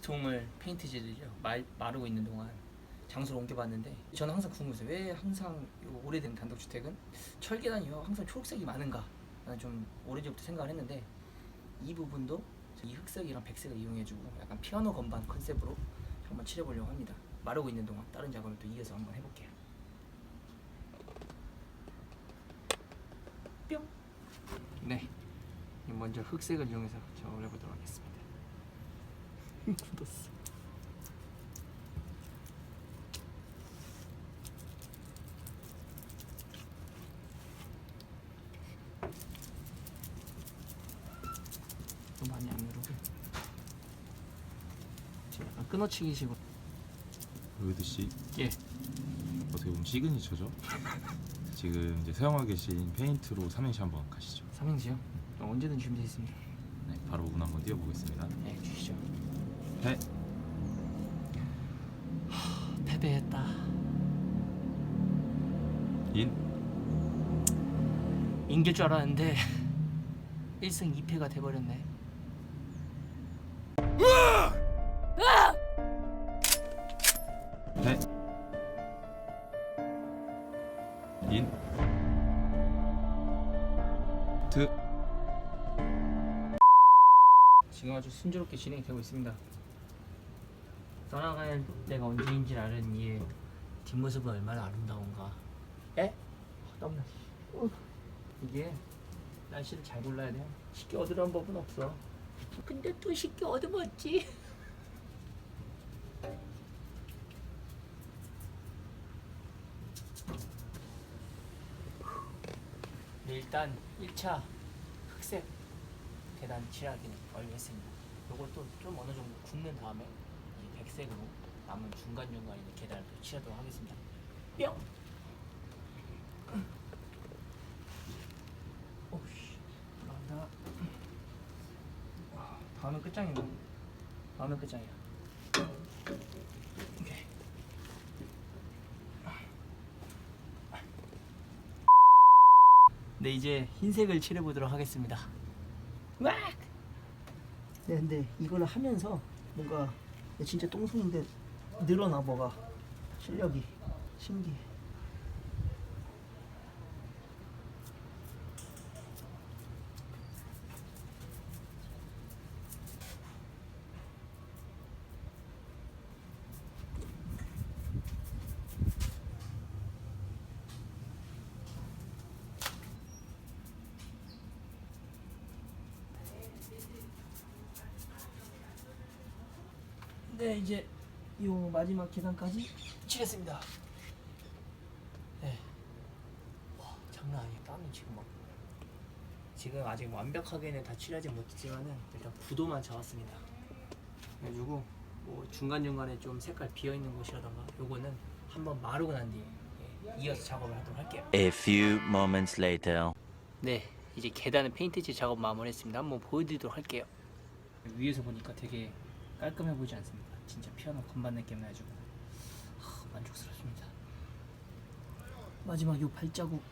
지통을 페인트질을 말, 마르고 있는 동안 장소를 옮겨봤는데 저는 항상 궁금했어요. 왜 항상 요 오래된 단독주택은 철계단이요 항상 초록색이 많은가? 좀 오래전부터 생각을 했는데 이 부분도 이 흑색이랑 백색을 이용해주고 약간 피아노 건반 컨셉으로 한번 칠해보려고 합니다. 마르고 있는 동안 다른 작업을 또 이어서 한번 해볼게요. 뿅. 네. 먼저 흑색을 이용해서 작업을 해보도록 하겠습니다. 너무 많이 안 누르고 지금 약간 끊어치기 식으로 로이드 씨 예 어떻게 보면 시그니처죠. 지금 이제 사용하고 계신 페인트로 삼행시 한번 가시죠. 삼행시요? 언제든 준비되어 있습니다 네, 바로 운 한번 띄워보겠습니다. 네 주시죠 해, 패배했다. 인, 인길 줄 알았는데 1승 2패가 돼버렸네. 해, 인, 트, 지금 아주 순조롭게 진행이 되고 있습니다 떠나갈 때가 언제인지 아는 이의 뒷모습은 얼마나 아름다운가 에? 아, 땀나 어. 이게 날씨를 잘 골라야 돼요 쉽게 얻으라는 법은 없어 근데 또 쉽게 얻어먹지 네, 일단 1차 흑색 계단 칠하기는 완료했습니다. 요것도 좀 어느 정도 굽는 다음에 이 백색으로 남은 중간중간 있는 계단을 또 칠하도록 하겠습니다. 뿅! 오씨, 감사합니다. 와, 다음은 끝장이고 다음은 끝장이야. 네 이제 흰색을 칠해보도록 하겠습니다. 와! 네, 근데 이걸 하면서 뭔가 진짜 똥손인데 늘어나 뭐가 실력이 신기해. 네 이제 요 마지막 계단까지 칠했습니다. 네. 와 장난 아니야 땀이 지금 막 지금 아직 완벽하게는 다 칠하지 못했지만은 일단 구도만 잡았습니다. 그래가지고 뭐 중간 중간에 좀 색깔 비어 있는 곳이라던가 요거는 한번 마르고 난 뒤에 예, 이어서 작업을 하도록 할게요. A few moments later. 네, 이제 계단은 페인트칠 작업 마무리했습니다. 한번 보여드리도록 할게요. 위에서 보니까 되게 깔끔해 보이지 않습니까? 진짜 피아노 건반 느낌 나가지고 하, 만족스럽습니다. 마지막 요 발자국